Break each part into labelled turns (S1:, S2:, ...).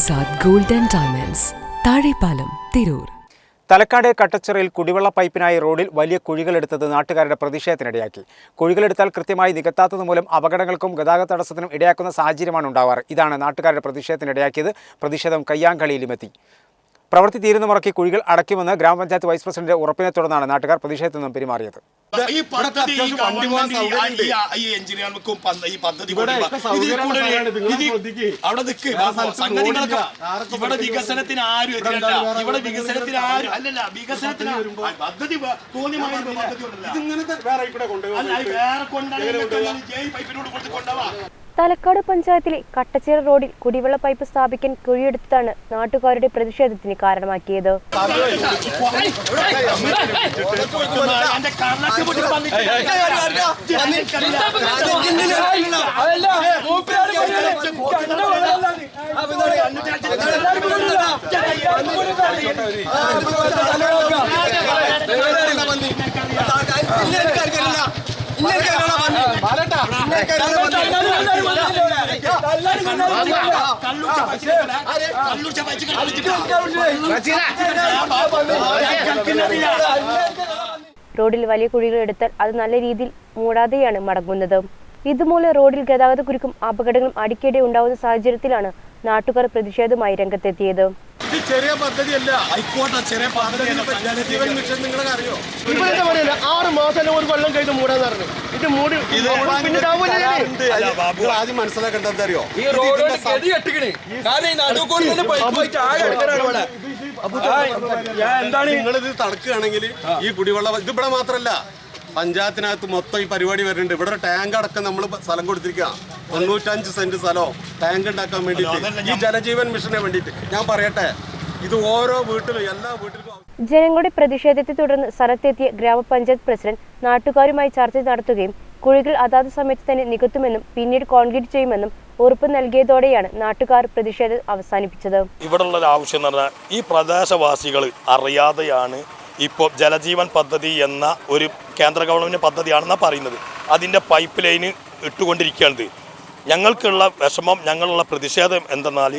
S1: Azad gold and diamonds Thazhepalam Tirur.
S2: Thalakkad കട്ടച്ചിറയിൽ കുടിവെള്ള പൈപ്പിനായി റോഡിൽ വലിയ കുഴികളെടുത്തത് നാട്ടുകാരുടെ പ്രതിഷേധത്തിനിടയാക്കി. കുഴികളെടുത്താൽ കൃത്യമായി നികത്താത്തത് മൂലം അപകടങ്ങൾക്കും ഗതാഗത തടസ്സത്തിനും ഇടയാക്കുന്ന സാഹചര്യമാണ് ഉണ്ടാവാറ്. ഇതാണ് നാട്ടുകാരുടെ പ്രതിഷേധത്തിനിടയാക്കിയത്. പ്രതിഷേധം കയ്യാങ്കളിയിലുമെത്തി. പ്രവൃത്തി തീരുന്ന മുറയ്ക്ക് കുഴികൾ അടയ്ക്കുമെന്ന് ഗ്രാമപഞ്ചായത്ത് വൈസ് പ്രസിഡന്റ് ഉറപ്പിനെ തുടർന്നാണ് നാട്ടുകാർ പ്രതിഷേധത്തിൽ നിന്നും പെരുമാറിയത്.
S3: ഈ പദ്ധതി ഈ എഞ്ചിനീയർക്കും ഈ പദ്ധതി കൊടുക്കുമ്പോ ഇതിൽ കൂടുതൽ അവിടെ നിൽക്ക് സംഗതികളൊക്കെ ഇവിടെ വികസനത്തിന് ആരും എതിരല്ല ഇവിടെ വികസനത്തിന് ആരും അല്ലല്ല വികസനത്തിന് പദ്ധതി തോന്നിയമായ വേറെ കൊണ്ടുപോയി ജയ് പൈപ്പിനോട് കൊടുത്ത് കൊണ്ടുപോവാ
S4: തലക്കാട് പഞ്ചായത്തിലെ കട്ടച്ചിറ റോഡിൽ കുടിവെള്ള പൈപ്പ് സ്ഥാപിക്കാൻ കുഴിയെടുത്താണ് നാട്ടുകാരുടെ പ്രതിഷേധത്തിന് കാരണമാക്കിയത്.
S3: എന്റെ
S4: റോഡിൽ വലിയ കുഴികൾ എടുത്താൽ അത് നല്ല രീതിയിൽ മൂടാതെയാണ് മടങ്ങുന്നത്. ഇതുമൂലം റോഡിൽ ഗതാഗത കുരുക്കും അപകടങ്ങളും അടിക്കടി ഉണ്ടാവുന്ന സാഹചര്യത്തിലാണ് നാട്ടുകാർ പ്രതിഷേധമായി രംഗത്തെത്തിയത്.
S5: ഇത് ചെറിയ പദ്ധതിയല്ല.
S3: ആയിക്കോട്ടെ ചെറിയ
S5: ജലജീവൻ മിഷൻ നിങ്ങൾക്ക് അറിയോ?
S6: ഇവരെന്താ പറയല്ല ആറ് മാസം ഒരു കൊല്ലം കഴിഞ്ഞ് മൂടാന്ന് പറഞ്ഞു. ഇത് മൂടി പിന്നെ?
S5: നിങ്ങൾ ആദ്യം മനസ്സിലാക്കേണ്ടത് എന്താ അറിയോ?
S7: ഈ റോഡ് കാരണം ഈ നടുക്കൂടി തന്നെ പൈപ്പ് പോയിട്ട് ആകെ എടുക്കാനാണ് ഇവിടെ.
S5: നിങ്ങൾ ഇത് തടക്കുകയാണെങ്കിൽ ഈ കുടിവെള്ളം ഇത് ഇവിടെ മാത്രല്ല. പഞ്ചായത്തിനകത്ത് മൊത്തം ഈ പരിപാടി വരുന്നുണ്ട്. ഇവിടെ ടാങ്ക് അടക്കം നമ്മൾ സ്ഥലം കൊടുത്തിരിക്കുക തൊണ്ണൂറ്റഞ്ച് സെന്റ് സ്ഥലവും ടാങ്ക് ഉണ്ടാക്കാൻ വേണ്ടിയിട്ട്. ഈ ജലജീവൻ മിഷനെ വേണ്ടിയിട്ട്. ഞാൻ പറയട്ടെ ഇത് ഓരോ വീട്ടിലും എല്ലാ വീട്ടിലും
S4: ജനങ്ങളുടെ പ്രതിഷേധത്തെ തുടർന്ന് സ്ഥലത്തെത്തിയ ഗ്രാമപഞ്ചായത്ത് പ്രസിഡന്റ് നാട്ടുകാരുമായി ചർച്ച നടത്തുകയും കുഴികൾ അതാത് സമയത്ത് തന്നെ നികത്തുമെന്നും പിന്നീട് കോൺക്രീറ്റ് ചെയ്യുമെന്നും ഉറപ്പ് നൽകിയതോടെയാണ് നാട്ടുകാർ പ്രതിഷേധം അവസാനിപ്പിച്ചത്.
S8: ഇവിടെ ഉള്ള ഒരു ആവശ്യം എന്ന് പറഞ്ഞാൽ ഈ പ്രദേശവാസികൾ അറിയാതെയാണ് ഇപ്പോൾ ജലജീവൻ പദ്ധതി എന്ന ഒരു കേന്ദ്ര ഗവൺമെന്റ് പദ്ധതിയാണെന്നാണ് പറയുന്നത്. അതിന്റെ പൈപ്പ് ലൈന് ഇട്ടുകൊണ്ടിരിക്കുകയാണ് ഞങ്ങൾക്കുള്ള വിഷമം ഞങ്ങളുള്ള പ്രതിഷേധം എന്തെന്നാൽ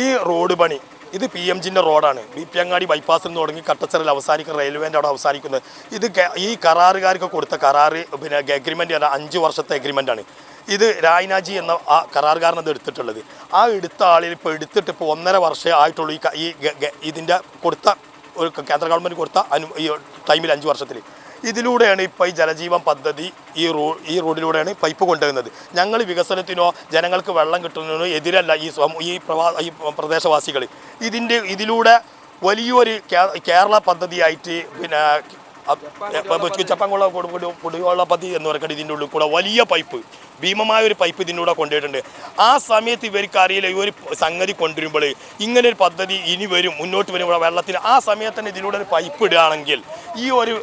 S8: ഈ റോഡ് പണി ഇത് പി എം ജിന്റെ റോഡാണ്. ബി പി അങ്ങാടി ബൈപ്പാസിൽ നിന്ന് തുടങ്ങി കട്ടച്ചറിൽ അവസാനിക്കുന്ന റെയിൽവേന്റെ അവിടെ അവസാനിക്കുന്നത്. ഇത് ഈ കരാറുകാർക്ക് കൊടുത്ത കരാറ് പിന്നെ അഗ്രിമെന്റ് ആണ് അഞ്ച് വർഷത്തെ അഗ്രിമെന്റാണ് ഇത് രായ്നാജി എന്ന ആ കരാറുകാരനത് എടുത്തിട്ടുള്ളത്. ആ എടുത്ത ആളിൽ ഇപ്പോൾ എടുത്തിട്ട് ഇപ്പോൾ ഒന്നര വർഷമേ ആയിട്ടുള്ളൂ ഈ ഇതിന്റെ കൊടുത്ത ഒരു കേന്ദ്ര ഗവൺമെന്റ് കൊടുത്ത അനു ഈ ടൈമിൽ അഞ്ച് വർഷത്തിൽ. ഇതിലൂടെയാണ് ഇപ്പോൾ ഈ ജലജീവൻ പദ്ധതി ഈ റോ ഈ റോഡിലൂടെയാണ് പൈപ്പ് കൊണ്ടുവരുന്നത്. ഞങ്ങൾ വികസനത്തിനോ ജനങ്ങൾക്ക് വെള്ളം കിട്ടുന്നതിനോ എതിരല്ല ഈ ഈ പ്രവാ ഈ പ്രദേശവാസികൾ ഇതിന്റെ ഇതിലൂടെ വലിയൊരു കേരള പദ്ധതിയായിട്ട് പിന്നെ ചപ്പങ്കുള്ള കുടിവെള്ള പദ്ധതി എന്ന് പറയുന്നത് ഇതിന്റെ ഉള്ളിൽ കൂടെ വലിയ പൈപ്പ് ഭീമമായ ഒരു പൈപ്പ് ഇതിന്റെ കൂടെ കൊണ്ടുപോയിട്ടുണ്ട്. ആ സമയത്ത് ഇവർക്ക് അറിയില്ല ഈ ഒരു സംഗതി കൊണ്ടുവരുമ്പോൾ ഇങ്ങനെ ഒരു പദ്ധതി ഇനി വരും മുന്നോട്ട് വരും വെള്ളത്തിന്. ആ സമയത്ത് തന്നെ ഇതിലൂടെ ഒരു പൈപ്പ് ഇടുകയാണെങ്കിൽ ഈ ഒരു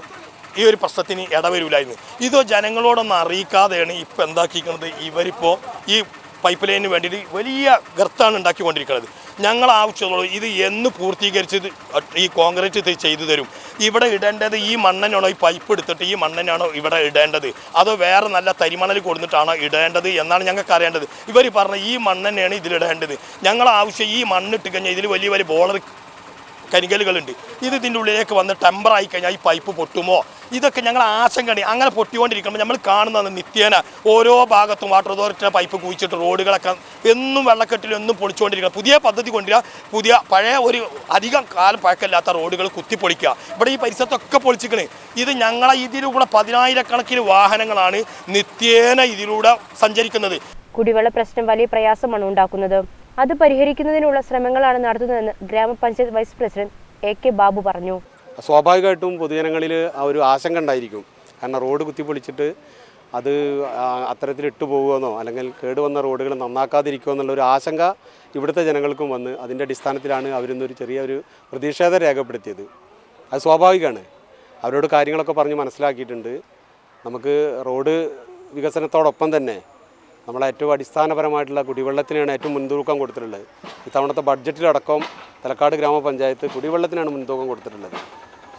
S8: ഈ ഒരു പ്രശ്നത്തിന് ഇടവരില്ലായിരുന്നു ഇത് ജനങ്ങളോടൊന്നും അറിയിക്കാതെയാണ് ഇപ്പോൾ എന്താക്കിയിരിക്കുന്നത്. ഇവരിപ്പോൾ ഈ പൈപ്പ് ലൈനിന് വേണ്ടിയിട്ട് വലിയ ഗർത്താണ് ഉണ്ടാക്കിക്കൊണ്ടിരിക്കുന്നത്. ഞങ്ങൾ ആവശ്യമുള്ളൂ ഇത് എന്ന് പൂർത്തീകരിച്ചത് ഈ കോൺക്രീറ്റ് ചെയ്തു തരും. ഇവിടെ ഇടേണ്ടത് ഈ മണ്ണനാണോ? ഈ പൈപ്പ് എടുത്തിട്ട് ഈ മണ്ണനാണോ ഇവിടെ ഇടേണ്ടത്? അതോ വേറെ നല്ല തരിമണൽ കൊടുത്തിട്ടാണോ ഇടേണ്ടത് എന്നാണ് ഞങ്ങൾക്ക് അറിയേണ്ടത്. ഇവർ പറഞ്ഞ ഈ മണ്ണെന്നെയാണ് ഇതിലിടേണ്ടത്. ഞങ്ങൾ ആവശ്യം ഈ മണ്ണിട്ട് കഴിഞ്ഞാൽ ഇതിൽ വലിയ വലിയ ബോളർ കരികലുകളുണ്ട് ഇത് ഇതിന്റെ ഉള്ളിലേക്ക് വന്ന് ടെമ്പറായി കഴിഞ്ഞാൽ ഈ പൈപ്പ് പൊട്ടുമോ? ഇതൊക്കെ ഞങ്ങൾ ആശങ്കയാണ്. അങ്ങനെ പൊട്ടിക്കൊണ്ടിരിക്കുമ്പോൾ നമ്മൾ കാണുന്നത് നിത്യേന. ഓരോ ഭാഗത്തും വാട്ടർ അതോറിറ്റിയുടെ പൈപ്പ് കുഴിച്ചിട്ട് റോഡുകളൊക്കെ എന്നും വെള്ളക്കെട്ടിലും എന്നും പൊളിച്ചുകൊണ്ടിരിക്കുക പുതിയ പദ്ധതി കൊണ്ടുവരിക. പുതിയ പഴയ ഒരു അധികം കാലം പഴക്കമില്ലാത്ത റോഡുകൾ കുത്തിപ്പൊളിക്കുക. ഇവിടെ ഈ പരിസരത്തൊക്കെ പൊളിച്ചിക്കണ്. ഇത് ഞങ്ങളെ ഇതിലൂടെ പതിനായിരക്കണക്കിന് വാഹനങ്ങളാണ് നിത്യേന ഇതിലൂടെ സഞ്ചരിക്കുന്നത്.
S4: കുടിവെള്ള പ്രശ്നം വലിയ പ്രയാസമാണ് ഉണ്ടാക്കുന്നത്. അത് പരിഹരിക്കുന്നതിനുള്ള ശ്രമങ്ങളാണ് നടത്തുന്നതെന്ന് ഗ്രാമപഞ്ചായത്ത് vice president A K Babu പറഞ്ഞു.
S5: സ്വാഭാവികമായിട്ടും പൊതുജനങ്ങളിൽ ആ ഒരു ആശങ്ക ഉണ്ടായിരിക്കും. കാരണം റോഡ് കുത്തിപ്പൊളിച്ചിട്ട് അത് അത്തരത്തിൽ ഇട്ടു പോകുമെന്നോ അല്ലെങ്കിൽ കേടുവന്ന റോഡുകൾ നന്നാക്കാതിരിക്കുമോ എന്നുള്ളൊരു ആശങ്ക ഇവിടുത്തെ ജനങ്ങൾക്കും വന്ന് അതിന്റെ അടിസ്ഥാനത്തിലാണ് അവരിന്നൊരു ചെറിയൊരു പ്രതിഷേധം രേഖപ്പെടുത്തിയത്. അത് സ്വാഭാവികമാണ്. അവരോട് കാര്യങ്ങളൊക്കെ പറഞ്ഞ് മനസ്സിലാക്കിയിട്ടുണ്ട്. നമുക്ക് റോഡ് വികസനത്തോടൊപ്പം തന്നെ നമ്മളെ ഏറ്റവും അടിസ്ഥാനപരമായിട്ടുള്ള കുടിവെള്ളത്തിനാണ് ഏറ്റവും മുൻതൂക്കം കൊടുത്തിട്ടുള്ളത്. ഇത്തവണത്തെ ബഡ്ജറ്റിലടക്കം തലക്കാട് ഗ്രാമപഞ്ചായത്ത് കുടിവെള്ളത്തിനാണ് മുൻതൂക്കം കൊടുത്തിട്ടുള്ളത്.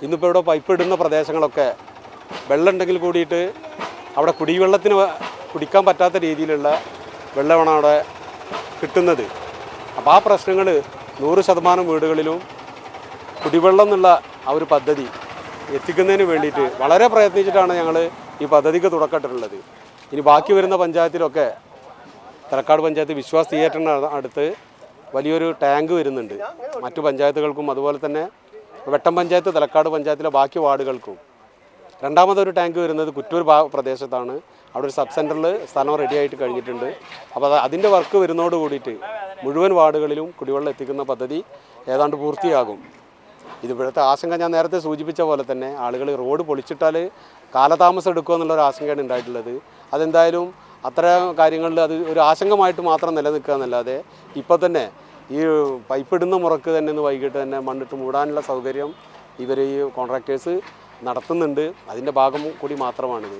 S5: ഇന്നിപ്പോൾ ഇവിടെ പൈപ്പ് ഇടുന്ന പ്രദേശങ്ങളൊക്കെ വെള്ളം ഉണ്ടെങ്കിൽ കൂടിയിട്ട് അവിടെ കുടിവെള്ളത്തിന് കുടിക്കാൻ പറ്റാത്ത രീതിയിലുള്ള വെള്ളമാണ് അവിടെ കിട്ടുന്നത്. അപ്പോൾ ആ പ്രശ്നങ്ങൾ നൂറ് ശതമാനം വീടുകളിലും കുടിവെള്ളം എന്നുള്ള ആ ഒരു പദ്ധതി എത്തിക്കുന്നതിന് വേണ്ടിയിട്ട് വളരെ പ്രയത്നിച്ചിട്ടാണ് ഞങ്ങൾ ഈ പദ്ധതിക്ക് തുടക്കമിട്ടിട്ടുള്ളത്. ഇനി ബാക്കി വരുന്ന പഞ്ചായത്തിലൊക്കെ തലക്കാട് പഞ്ചായത്ത് വിശ്വാസ് തിയേറ്ററിന് അടുത്ത് വലിയൊരു ടാങ്ക് വരുന്നുണ്ട്. മറ്റു പഞ്ചായത്തുകൾക്കും അതുപോലെ തന്നെ വെട്ടം പഞ്ചായത്ത് തലക്കാട് പഞ്ചായത്തിലെ ബാക്കി വാർഡുകൾക്കും. രണ്ടാമതൊരു ടാങ്ക് വരുന്നത് കുറ്റൂർ ഭാ പ്രദേശത്താണ്. അവിടെ ഒരു സബ് സെന്ററിൽ സ്ഥലം റെഡി ആയിട്ട് കഴിഞ്ഞിട്ടുണ്ട്. അപ്പോൾ അത് അതിന്റെ വർക്ക് വരുന്നതോട് കൂടിയിട്ട് മുഴുവൻ വാർഡുകളിലും കുടിവെള്ളം എത്തിക്കുന്ന പദ്ധതി ഏതാണ്ട് പൂർത്തിയാകും. ഇത് ഇവിടുത്തെ ആശങ്ക ഞാൻ നേരത്തെ സൂചിപ്പിച്ച പോലെ തന്നെ ആളുകൾ റോഡ് പൊളിച്ചിട്ടാൽ കാലതാമസം എടുക്കുക എന്നുള്ളൊരു ആശങ്കയാണ് ഉണ്ടായിട്ടുള്ളത്. അതെന്തായാലും അത്ര കാര്യങ്ങളിൽ അത് ഒരു ആശങ്കമായിട്ട് മാത്രം നിലനിൽക്കുക എന്നല്ലാതെ ഇപ്പോൾ തന്നെ ഈ പൈപ്പ് ഇടുന്ന മുറക്ക് തന്നെ ഇന്ന് വൈകിട്ട് തന്നെ മണ്ണിട്ട് മൂടാനുള്ള സൗകര്യം ഇവർ ഈ കോൺട്രാക്ടേഴ്സ് നടത്തുന്നുണ്ട്. അതിന്റെ ഭാഗം കൂടി മാത്രമാണിത്.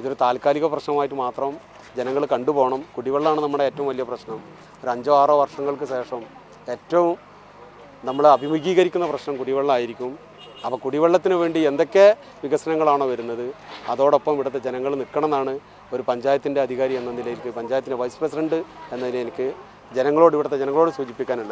S5: ഇതൊരു താൽക്കാലിക പ്രശ്നമായിട്ട് മാത്രം ജനങ്ങൾ കണ്ടുപോകണം. കുടിവെള്ളമാണ് നമ്മുടെ ഏറ്റവും വലിയ പ്രശ്നം. ഒരു അഞ്ചോ ആറോ വർഷങ്ങൾക്ക് ശേഷം ഏറ്റവും നമ്മൾ അഭിമുഖീകരിക്കുന്ന പ്രശ്നം കുടിവെള്ളമായിരിക്കും. അപ്പോൾ കുടിവെള്ളത്തിന് വേണ്ടി എന്തൊക്കെ വികസനങ്ങളാണോ വരുന്നത്? അതോടൊപ്പം ഇവിടുത്തെ ജനങ്ങൾ നിൽക്കണം എന്നാണ് ഒരു പഞ്ചായത്തിന്റെ അധികാരി എന്ന നിലയിലേക്ക് പഞ്ചായത്തിന്റെ വൈസ് പ്രസിഡന്റ് എന്ന നിലയിൽ ജനങ്ങളോട് ഇവിടുത്തെ ജനങ്ങളോട് സൂചിപ്പിക്കാനുള്ളത്.